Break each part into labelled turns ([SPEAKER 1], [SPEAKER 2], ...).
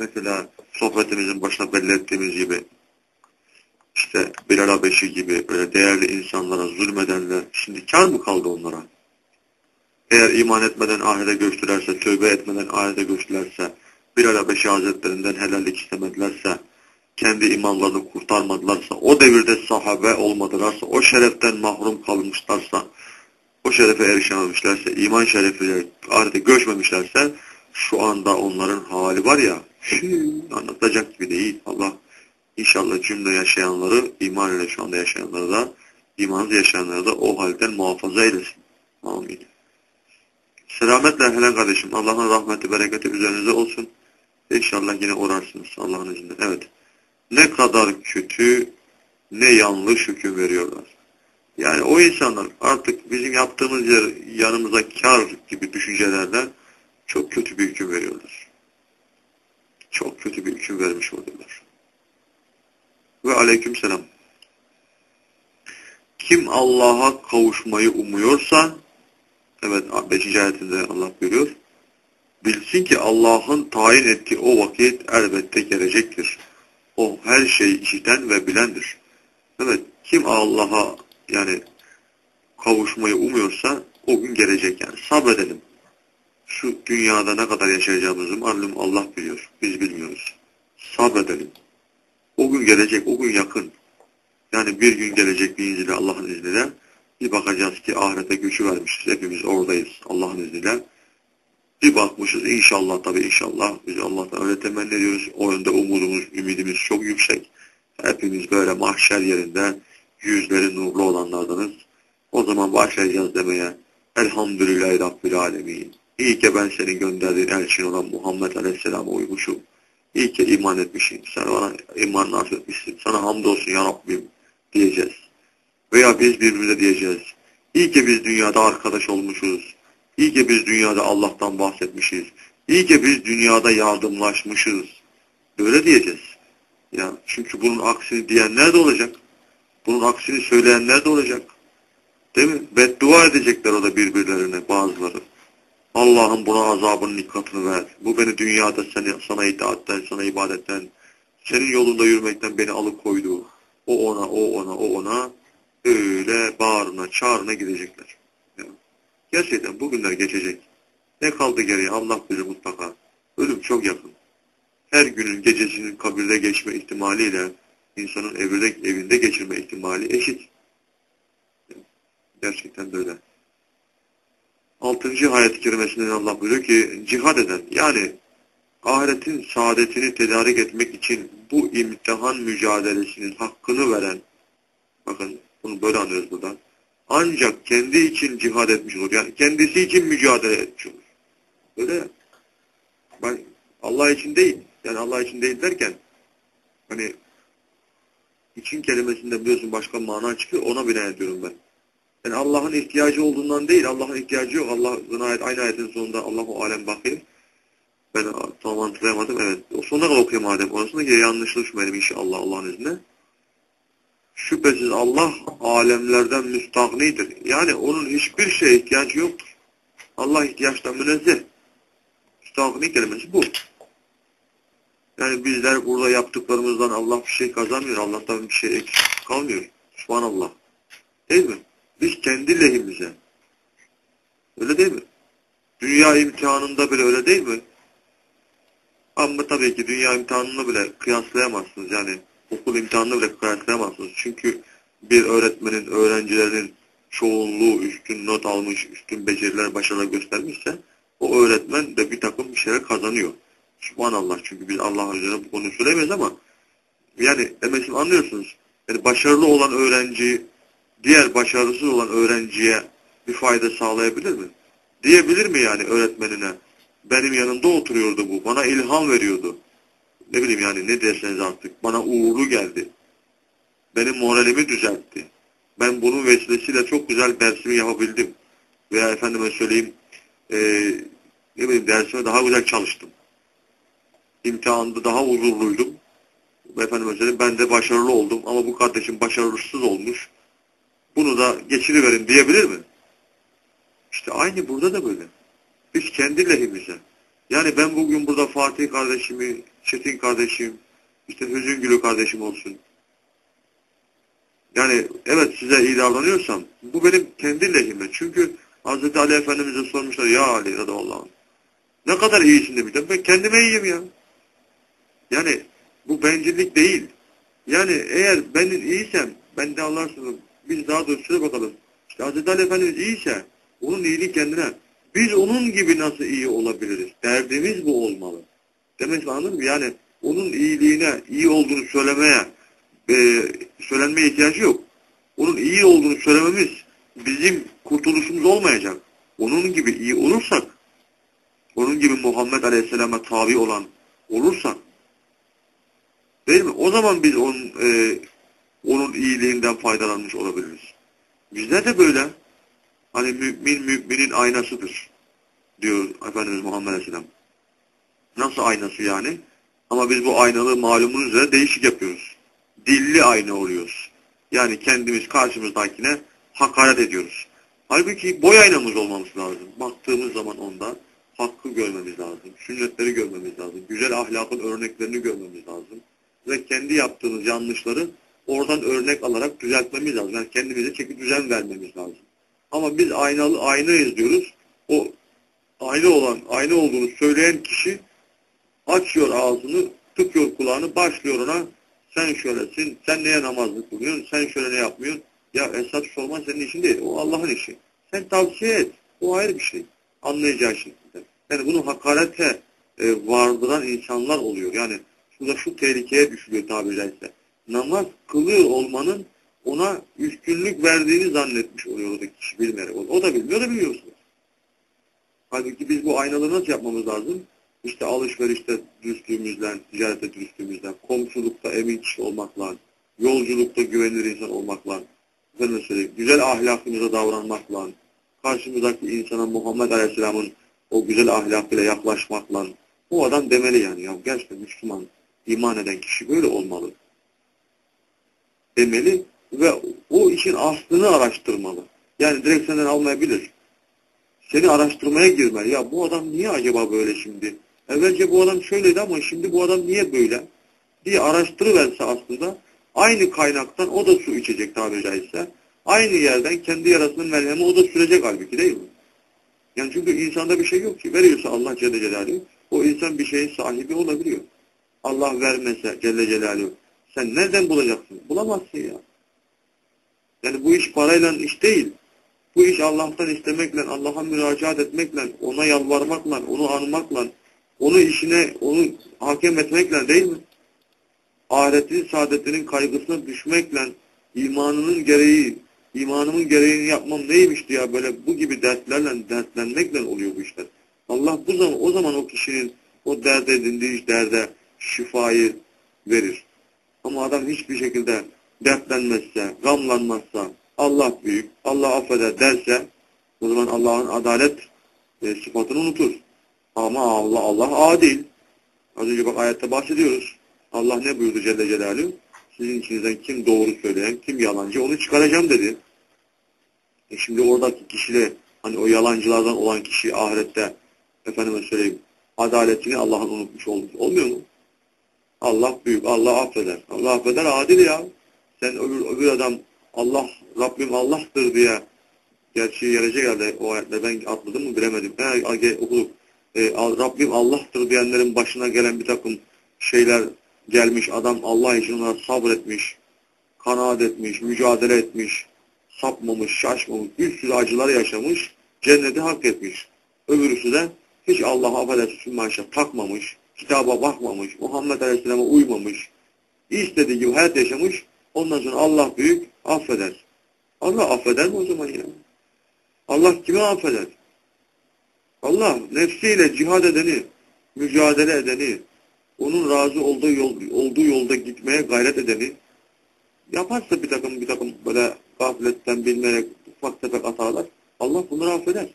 [SPEAKER 1] Mesela sohbetimizin başına belli ettiğimiz gibi işte Bilal Habeşi gibi böyle değerli insanlara zulmedenler şimdi kar mı kaldı onlara? Eğer iman etmeden ahire göçtülerse, tövbe etmeden ahire göçtülerse, Bilal Habeşi Hazretlerinden helallik istemedilerse, kendi imanlarını kurtarmadılarsa, o devirde sahabe olmadılarsa, o şereften mahrum kalmışlarsa, o şerefe erişememişlerse, iman şerefiyle ahirete göçmemişlerse, şu anda onların hali var ya, anlatacak gibi değil. Allah inşallah cümle yaşayanları, iman ile şu anda yaşayanları da, imansız yaşayanları da o halden muhafaza eylesin. Amin. Selametle Helen kardeşim. Allah'ın rahmeti, bereketi üzerinize olsun. İnşallah yine uğrarsınız Allah'ın izniyle. Evet. Ne kadar kötü, ne yanlış hüküm veriyorlar. Yani o insanlar artık bizim yaptığımız yer yanımıza kar gibi düşüncelerle çok kötü bir hüküm veriyorlar. Çok kötü bir hüküm vermiş oluyorlar. Ve aleyküm selam. Kim Allah'a kavuşmayı umuyorsa evet 5. ayetinde Allah görüyor. Bilsin ki Allah'ın tayin ettiği o vakit elbette gelecektir. O her şeyi işiten ve bilendir. Evet kim Allah'a yani kavuşmayı umuyorsa o gün gelecek yani sabredelim. Şu dünyada ne kadar yaşayacağımızı malum Allah biliyor. Biz bilmiyoruz. Sabredelim. O gün gelecek, o gün yakın. Yani bir gün gelecek bir izniyle Allah'ın izniyle bir bakacağız ki ahirete göçü vermişiz. Hepimiz oradayız Allah'ın izniyle. Bir bakmışız inşallah tabii inşallah. Biz Allah'tan öyle temenni ediyoruz. O yönde umudumuz, ümidimiz çok yüksek. Hepimiz böyle mahşer yerinde yüzleri nurlu olanlardanız. O zaman başlayacağız demeye. Elhamdülillahi Rabbil Alemin. İyi ki ben senin gönderdiğin elçin olan Muhammed Aleyhisselam'a uymuşum. İyi ki iman etmişsin. Sen bana iman nasip etmişsin. Sana hamdolsun ya Rabbim diyeceğiz. Veya biz birbirimize diyeceğiz. İyi ki biz dünyada arkadaş olmuşuz. İyi ki biz dünyada Allah'tan bahsetmişiz. İyi ki biz dünyada yardımlaşmışız. Böyle diyeceğiz. Ya çünkü bunun aksini diyenler de olacak. Bunun aksini söyleyenler de olacak. Değil mi? Beddua edecekler o da birbirlerine bazıları. Allah'ım buna azabının dikkatini ver. Bu beni dünyada seni, sana itaatten, sana ibadetten, senin yolunda yürümekten beni alıkoydu. O ona, o ona, o ona öyle bağrına, çağrına gidecekler. Yani gerçekten bugünler geçecek. Ne kaldı geriye Allah bilir mutlaka. Ölüm çok yakın. Her günün gecesinin kabirde geçme ihtimaliyle insanın evinde, evinde geçirme ihtimali eşit. Gerçekten böyle. Altıncı ayet-i kerimesinden Allah buyuruyor ki cihad eden yani ahiretin saadetini tedarik etmek için bu imtihan mücadelesinin hakkını veren bakın bunu böyle anlıyoruz buradan ancak kendi için cihad etmiş olur. Yani kendisi için mücadele etmiş olur. Öyle ben Allah için değil. Yani Allah için değil derken hani için kelimesinde biliyorsun başka mana çıkıyor. Ona bina ediyorum ben. Yani Allah'ın ihtiyacı olduğundan değil, Allah'ın ihtiyacı yok. Allah'ın ayet, aynı ayetin sonunda Allahu alem bakıyor. Ben tam hatırlayamadım. Evet. O sonuna kadar okuyayım madem. Orasında ki yanlışlık düşmeyelim inşallah Allah'ın izniyle. Şüphesiz Allah alemlerden müstahnidir. Yani onun hiçbir şeye ihtiyacı yoktur. Allah ihtiyaçtan münezzeh. Müstahni kelimesi bu. Yani bizler burada yaptıklarımızdan Allah bir şey kazanmıyor. Allah'tan bir şey eksik kalmıyor. Subhanallah. Değil mi? Biz kendi lehimize. Öyle değil mi? Dünya imtihanında bile öyle değil mi? Ama tabii ki dünya imtihanını bile kıyaslayamazsınız. Yani okul imtihanını bile kıyaslayamazsınız. Çünkü bir öğretmenin, öğrencilerinin çoğunluğu üstün not almış, üstün beceriler, başarılar göstermişse o öğretmen de bir takım bir şeyler kazanıyor. Subhanallah çünkü biz Allah üzerine bu konuyu söylemeyiz ama yani demesim anlıyorsunuz. Yani başarılı olan öğrenci diğer başarısız olan öğrenciye bir fayda sağlayabilir mi? Diyebilir mi yani öğretmenine? Benim yanımda oturuyordu bu. Bana ilham veriyordu. Ne bileyim yani ne derseniz artık. Bana uğurlu geldi. Benim moralimi düzeltti. Ben bunun vesilesiyle çok güzel dersimi yapabildim. Veya efendime söyleyeyim e, ne bileyim dersime daha güzel çalıştım. İmtihanda daha huzurluydum. Efendime söyleyeyim ben de başarılı oldum. Ama bu kardeşim başarısız olmuş bunu da geçiriverin diyebilir mi? İşte aynı burada da böyle. Biz kendi lehimize. Yani ben bugün burada Fatih kardeşimi, Çetin kardeşim, işte Hüzüngülü kardeşim olsun. Yani evet size iyi davranıyorsam bu benim kendi lehime. Çünkü Hz. Ali Efendimiz'e sormuşlar ya Ali radıyallahu anh ne kadar iyisin demişler. Ben kendime iyiyim ya. Yani bu bencillik değil. Yani eğer ben iyiysem ben de Allah'a biz daha şöyle bakalım. İşte Hz. Ali Efendimiz iyiyse onun iyiliği kendine. Biz onun gibi nasıl iyi olabiliriz? Derdimiz bu olmalı. Demek anladın mı? Yani onun iyiliğine, iyi olduğunu söylemeye, e, söylenmeye ihtiyacı yok. Onun iyi olduğunu söylememiz bizim kurtuluşumuz olmayacak. Onun gibi iyi olursak, onun gibi Muhammed Aleyhisselam'a tabi olan olursak, değil mi? O zaman biz onun, e, onun iyiliğinden faydalanmış olabiliriz. Bizler de böyle. Hani mümin müminin aynasıdır diyor Efendimiz Muhammed Aleyhisselam. Nasıl aynası yani? Ama biz bu aynalığı malumunuz üzere değişik yapıyoruz. Dilli ayna oluyoruz. Yani kendimiz karşımızdakine hakaret ediyoruz. Halbuki boy aynamız olmamız lazım. Baktığımız zaman onda hakkı görmemiz lazım. Sünnetleri görmemiz lazım. Güzel ahlakın örneklerini görmemiz lazım. Ve kendi yaptığımız yanlışları oradan örnek alarak düzeltmemiz lazım. Yani kendimize çeki düzen vermemiz lazım. Ama biz aynalı aynayız diyoruz. O ayna olan, ayna olduğunu söyleyen kişi açıyor ağzını, tıkıyor kulağını, başlıyor ona sen şöylesin, sen neye namazlık kılıyorsun, sen şöyle ne yapmıyorsun. Ya esas sorman senin işin değil, o Allah'ın işi. Sen tavsiye et, o ayrı bir şey. Anlayacağı şekilde. Yani bunu hakarete e, vardıran insanlar oluyor. Yani şurada şu tehlikeye düşülüyor tabiri caizse. Namaz kılıyor olmanın ona üstünlük verdiğini zannetmiş oluyor oradaki kişi bilmeyerek. O da bilmiyor da biliyorsunuz. Halbuki biz bu aynaları nasıl yapmamız lazım? İşte alışverişte dürüstlüğümüzle, ticarette dürüstlüğümüzle, komşulukta emin kişi olmakla, yolculukta güvenilir insan olmakla, güzel ahlakımıza davranmakla, karşımızdaki insana Muhammed Aleyhisselam'ın o güzel ahlakıyla yaklaşmakla, o adam demeli yani ya gerçekten Müslüman, iman eden kişi böyle olmalı. Demeli ve o işin aslını araştırmalı. Yani direkt senden almayabilir. Seni araştırmaya girmeli. Ya bu adam niye acaba böyle şimdi? Evvelce bu adam şöyleydi ama şimdi bu adam niye böyle? diye araştırıverse aslında aynı kaynaktan o da su içecek tabiri caizse. Aynı yerden kendi yarasının merhemi o da sürecek halbuki değil mi? Yani çünkü insanda bir şey yok ki. Veriyorsa Allah Celle Celaluhu o insan bir şeyin sahibi olabiliyor. Allah vermese Celle Celaluhu sen nereden bulacaksın? Bulamazsın ya. Yani bu iş parayla iş değil. Bu iş Allah'tan istemekle, Allah'a müracaat etmekle, ona yalvarmakla, onu anmakla, onu işine, onu hakem etmekle değil mi? Ahiretin saadetinin kaygısına düşmekle, imanının gereği, imanımın gereğini yapmam neymiş diye böyle bu gibi dertlerle, dertlenmekle oluyor bu işler. Allah bu zaman, o zaman o kişinin o dert edindiği derde şifayı verir. Ama adam hiçbir şekilde dertlenmezse, gamlanmazsa, Allah büyük, Allah affeder derse o zaman Allah'ın adalet e, sıfatını unutur. Ama Allah Allah adil. Az önce bak ayette bahsediyoruz. Allah ne buyurdu Celle Celaluhu? Sizin içinizden kim doğru söyleyen, kim yalancı onu çıkaracağım dedi. E şimdi oradaki kişiyle hani o yalancılardan olan kişi ahirette efendime söyleyeyim adaletini Allah'ın unutmuş olmuş. Olmuyor mu? Allah büyük, Allah affeder. Allah affeder adil ya. Sen öbür, öbür adam Allah, Rabbim Allah'tır diye gerçeği gelecek herhalde o ayetle ben atladım mı bilemedim. He, okuduk. E, Rabbim Allah'tır diyenlerin başına gelen bir takım şeyler gelmiş. Adam Allah için onlara sabretmiş, kanaat etmiş, mücadele etmiş, sapmamış, şaşmamış, bir sürü acılar yaşamış, cenneti hak etmiş. Öbürüsü de hiç Allah'a affedersin maşa takmamış, kitaba bakmamış, Muhammed Aleyhisselam'a uymamış, istediği gibi hayat yaşamış, ondan sonra Allah büyük, affeder. Allah affeder mi o zaman ya? Allah kimi affeder? Allah nefsiyle cihad edeni, mücadele edeni, onun razı olduğu, yol, olduğu yolda gitmeye gayret edeni, yaparsa bir takım bir takım böyle gafletten bilmeyerek ufak tefek hatalar, Allah bunları affeder.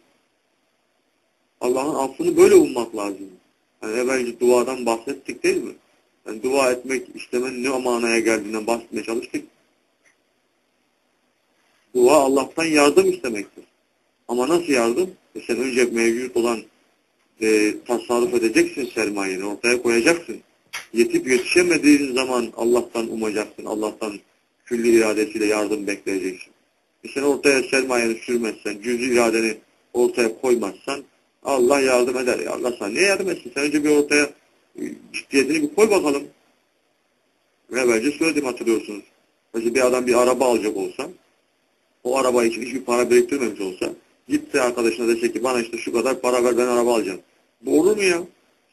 [SPEAKER 1] Allah'ın affını böyle ummak lazım. Yani evvelce duadan bahsettik değil mi? Yani dua etmek, istemenin ne manaya geldiğinden bahsetmeye çalıştık. Dua Allah'tan yardım istemektir. Ama nasıl yardım? E sen önce mevcut olan e, tasarruf edeceksin sermayeni, ortaya koyacaksın. Yetip yetişemediğin zaman Allah'tan umacaksın, Allah'tan külli iradesiyle yardım bekleyeceksin. E sen ortaya sermayeni sürmezsen, cüz iradeni ortaya koymazsan Allah yardım eder. Ya Allah sana niye yardım etsin? Sen önce bir ortaya e, ciddiyetini bir koy bakalım. Ve evvelce söyledim hatırlıyorsunuz. Mesela bir adam bir araba alacak olsa, o araba için hiçbir para biriktirmemiş olsa, gitti arkadaşına dese ki bana işte şu kadar para ver ben araba alacağım. Bu olur mu ya?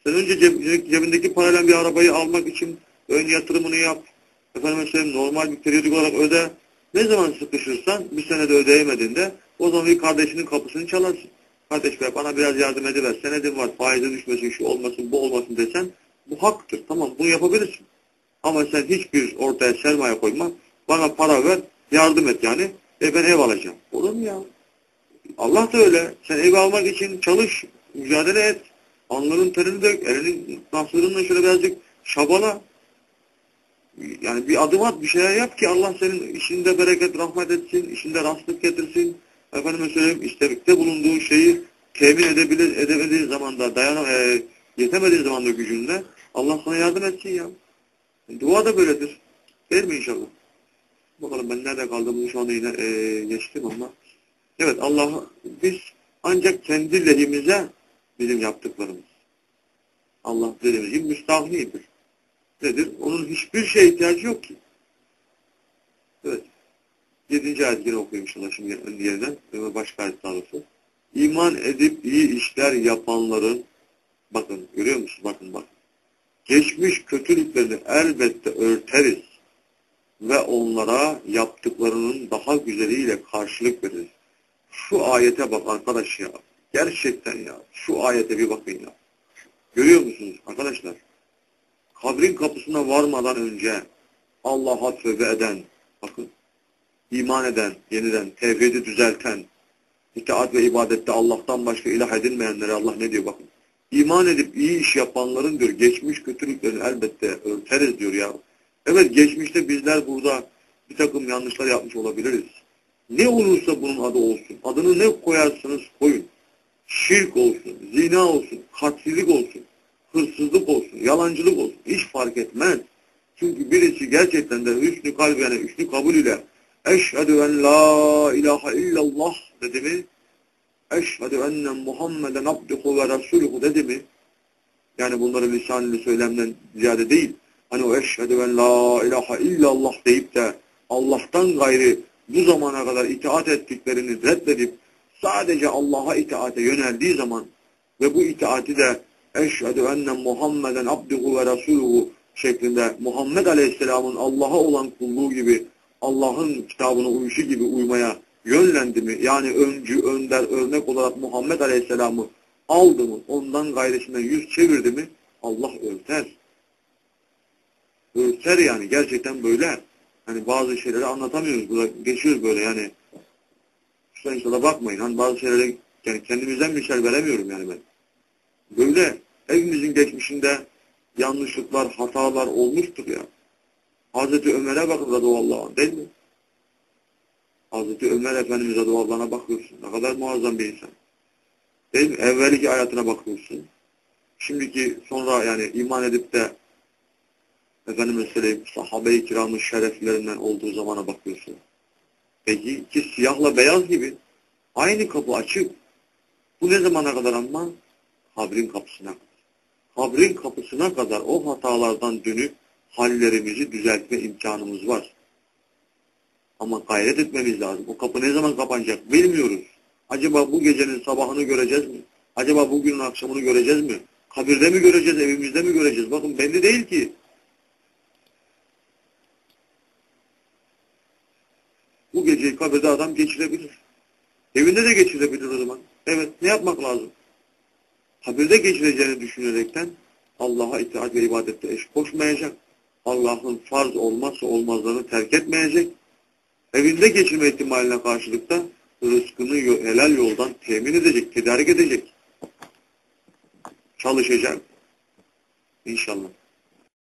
[SPEAKER 1] Sen önce ceb cebindeki parayla bir arabayı almak için ön yatırımını yap. Efendim söyleyeyim normal bir periyodik olarak öde. Ne zaman sıkışırsan bir senede ödeyemediğinde o zaman bir kardeşinin kapısını çalarsın. Kardeş be bana biraz yardım ediver. Senedim var faize düşmesin şu olmasın bu olmasın desen bu haktır. Tamam bunu yapabilirsin. Ama sen hiçbir ortaya sermaye koyma. Bana para ver yardım et yani. E ben ev alacağım. Olur mu ya? Allah da öyle. Sen ev almak için çalış. Mücadele et. Alnının terini dök. Elinin nasırınla şöyle birazcık şabala. Yani bir adım at, bir şeyler yap ki Allah senin işinde bereket, rahmet etsin, işinde rastlık getirsin. Efendime söyleyeyim, istekte bulunduğun şeyi temin edebilir, edemediğin zamanda, dayan, e, yetemediğin zamanda gücünde Allah sana yardım etsin ya. Dua da böyledir. Değil mi inşallah? Bakalım ben nerede kaldım şu anda yine e, geçtim ama. Evet Allah biz ancak kendi lehimize bizim yaptıklarımız. Allah dediğimiz gibi müstahnidir. Nedir? Onun hiçbir şeye ihtiyacı yok ki. Evet. Yedinci ayet yine okuyayım inşallah şimdi yeniden. Ve başka ayet doğrusu. İman edip iyi işler yapanların bakın görüyor musunuz? Bakın bakın. Geçmiş kötülüklerini elbette örteriz ve onlara yaptıklarının daha güzeliyle karşılık veririz. Şu ayete bak arkadaş ya. Gerçekten ya. Şu ayete bir bakın ya. Görüyor musunuz arkadaşlar? Kabrin kapısına varmadan önce Allah'a tövbe eden, bakın, iman eden, yeniden, tevhidi düzelten, itaat ve ibadette Allah'tan başka ilah edinmeyenlere Allah ne diyor bakın. İman edip iyi iş yapanların diyor, geçmiş kötülüklerini elbette örteriz diyor ya. Evet geçmişte bizler burada bir takım yanlışlar yapmış olabiliriz. Ne olursa bunun adı olsun. Adını ne koyarsanız koyun. Şirk olsun, zina olsun, katillik olsun, hırsızlık olsun, yalancılık olsun. Hiç fark etmez. Çünkü birisi gerçekten de hüsnü kalbi yani hüsnü kabul ile eşhedü en la ilahe illallah dedi mi? Eşhedü enne Muhammeden abduhu ve resuluhu dedi mi? Yani bunları lisan söylemden ziyade değil. Hani o eşhedü en la ilahe illallah deyip de Allah'tan gayrı bu zamana kadar itaat ettiklerini reddedip sadece Allah'a itaate yöneldiği zaman ve bu itaati de eşhedü enne Muhammeden abduhu ve resuluhu şeklinde Muhammed Aleyhisselam'ın Allah'a olan kulluğu gibi Allah'ın kitabına uyuşu gibi uymaya yönlendi mi? Yani öncü, önder, örnek olarak Muhammed Aleyhisselam'ı aldı mı? Ondan gayrısına yüz çevirdi mi? Allah örter. Örter yani. Gerçekten böyle. Hani bazı şeyleri anlatamıyoruz. Burada geçiyoruz böyle yani. Şu inşallah bakmayın. Hani bazı şeyleri yani kendimizden misal veremiyorum yani ben. Böyle evimizin geçmişinde yanlışlıklar, hatalar olmuştur ya. Hazreti Ömer'e bakın radıyallahu anh değil mi? Hazreti Ömer Efendimiz radıyallahu anh'a bakıyorsun. Ne kadar muazzam bir insan. Değil mi? Evvelki hayatına bakıyorsun. Şimdiki sonra yani iman edip de Efendimiz söyleyeyim sahabe-i kiramın şereflerinden olduğu zamana bakıyorsun. Peki ki siyahla beyaz gibi aynı kapı açık. Bu ne zamana kadar ama? Kabrin kapısına kadar. Kabrin kapısına kadar o hatalardan dönüp hallerimizi düzeltme imkanımız var. Ama gayret etmemiz lazım. O kapı ne zaman kapanacak bilmiyoruz. Acaba bu gecenin sabahını göreceğiz mi? Acaba bugünün akşamını göreceğiz mi? Kabirde mi göreceğiz, evimizde mi göreceğiz? Bakın belli değil ki. Bu geceyi kabirde adam geçirebilir. Evinde de geçirebilir o zaman. Evet, ne yapmak lazım? Kabirde geçireceğini düşünerekten Allah'a itaat ve ibadette eş koşmayacak. Allah'ın farz olmazsa olmazlarını terk etmeyecek. Evinde geçirme ihtimaline karşılıkta rızkını helal yoldan temin edecek, tedarik edecek. Çalışacak. İnşallah.